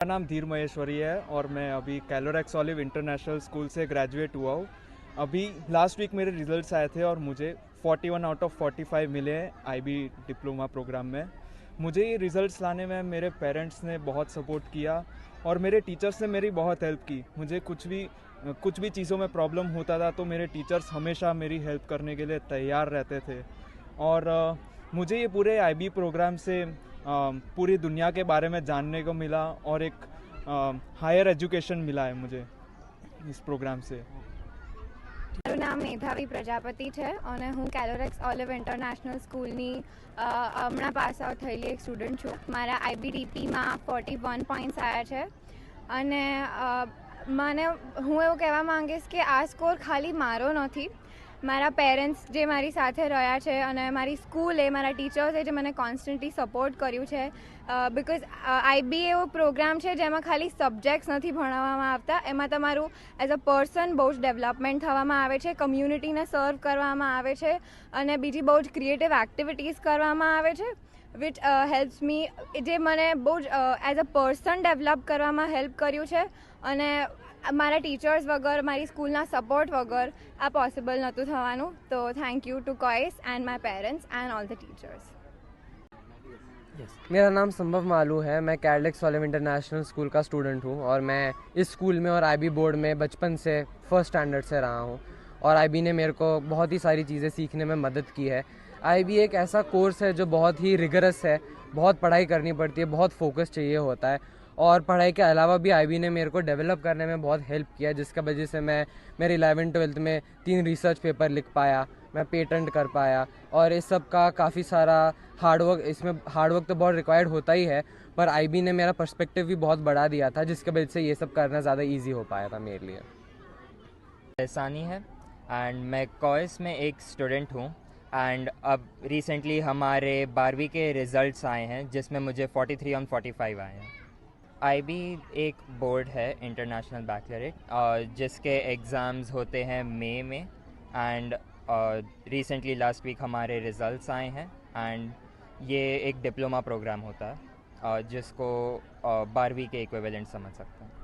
मेरा नाम धीर महेश्वरी है और मैं अभी कैलोरेक्स ऑलिव इंटरनेशनल स्कूल से ग्रेजुएट हुआ हूँ। अभी लास्ट वीक मेरे रिजल्ट्स आए थे और मुझे 41 आउट ऑफ़ 45 मिले हैं आईबी डिप्लोमा प्रोग्राम में। मुझे ये रिजल्ट्स लाने में मेरे पेरेंट्स ने बहुत सपोर्ट किया और मेरे टीचर्स ने मेरी बहुत हेल्प की। मुझे कुछ भी कुछ भी चीज़ों में प्रॉब्लम होता था तो मेरे टीचर्स हमेशा मेरी हेल्प करने के लिए तैयार रहते थे। और, मुझे ये पूरे आईबी प्रोग्राम से पूरी दुनिया के बारे में जानने को मिला और एक हायर एजुकेशन मिला है मुझे इस प्रोग्राम से મારું નામ મેધાવી પ્રજાપતિ છે અને હું કેલોરેક્સ ઓલિવ ઇન્ટરનેશનલ સ્કૂલની અ, હમણાં પાસ આઉટ થયેલી એક સ્ટુડન્ટ છું મારા આઈબીડીપીમાં ફોર્ટી વન પોઈન્ટ્સ આવ્યા છે અને અ, મને હું એવું કહેવા માંગીશ કે આ સ્કોર ખાલી મારો નથી મારા પેરેન્ટ્સ જે મારી સાથે રહ્યા છે અને મારી સ્કૂલે મારા ટીચર્સે જે મને કોન્સ્ટન્ટલી સપોર્ટ કર્યું છે બિકોઝ આઈબી એવો પ્રોગ્રામ છે જેમાં ખાલી સબ્જેક્ટ્સ નથી ભણાવવામાં આવતા. એમાં તમારું એઝ અ પર્સન બહુ જ ડેવલપમેન્ટ થવામાં આવે છે કમ્યુનિટીને સર્વ કરવામાં આવે છે અને બીજી બહુ જ ક્રિએટિવ એક્ટિવિટીઝ કરવામાં આવે છે વિચ હેલ્પ્સ મી જે મને બહુ જ એઝ અ પર્સન ડેવલપ કરવામાં હેલ્પ કર્યું છે. અને મારા ટીચર્સ વગર મારી સ્કૂલના સપોર્ટ વગર આ પોસિબલ નહોતું થવાનું તો thank you two કોઇસ and my parents and all the teachers मेरा नाम संभव मालू है मैं कैडलेक्स ऑलिव इंटरनेशनल स्कूल का स्टूडेंट हूँ और मैं इस स्कूल में और आईबी बोर्ड में बचपन से फर्स्ट स्टैंडर्ड से रहा हूँ और आईबी ने मेरे को बहुत ही सारी चीज़ें सीखने में मदद की है आईबी एक ऐसा कोर्स है जो बहुत ही रिगरस है बहुत पढ़ाई करनी पड़ती है बहुत फोकस चाहिए होता है और पढ़ाई के अलावा भी आईबी ने मेरे को डेवलप करने में बहुत हेल्प किया, जिसका वजह से मैं मेरे इलेवन ट्वेल्थ में तीन रिसर्च पेपर लिख पाया, मैं पेटेंट कर पाया और इस सब का काफ़ी सारा हार्डवर्क इसमें हार्डवर्क तो बहुत रिक्वायर्ड होता ही है, पर आईबी ने मेरा पर्सपेक्टिव भी बहुत बढ़ा दिया था, जिसकी वजह से ये सब करना ज़्यादा ईजी हो पाया था मेरे लिए। एहसानी है एंड मैं कॉइस में एक स्टूडेंट हूँ एंड अब रिसेंटली हमारे बारहवीं के रिजल्ट्स आए हैं, जिसमें मुझे 43 ऑन 45 आए हैं। आईबी एक बोर्ड है इंटरनेशनल बैकलरेट जिसके एग्ज़ाम्स होते हैं मई में एंड रिसेंटली लास्ट वीक हमारे रिजल्ट्स आए हैं एंड ये एक डिप्लोमा प्रोग्राम होता है जिसको बारहवीं के इक्विवेलेंट समझ सकते हैं।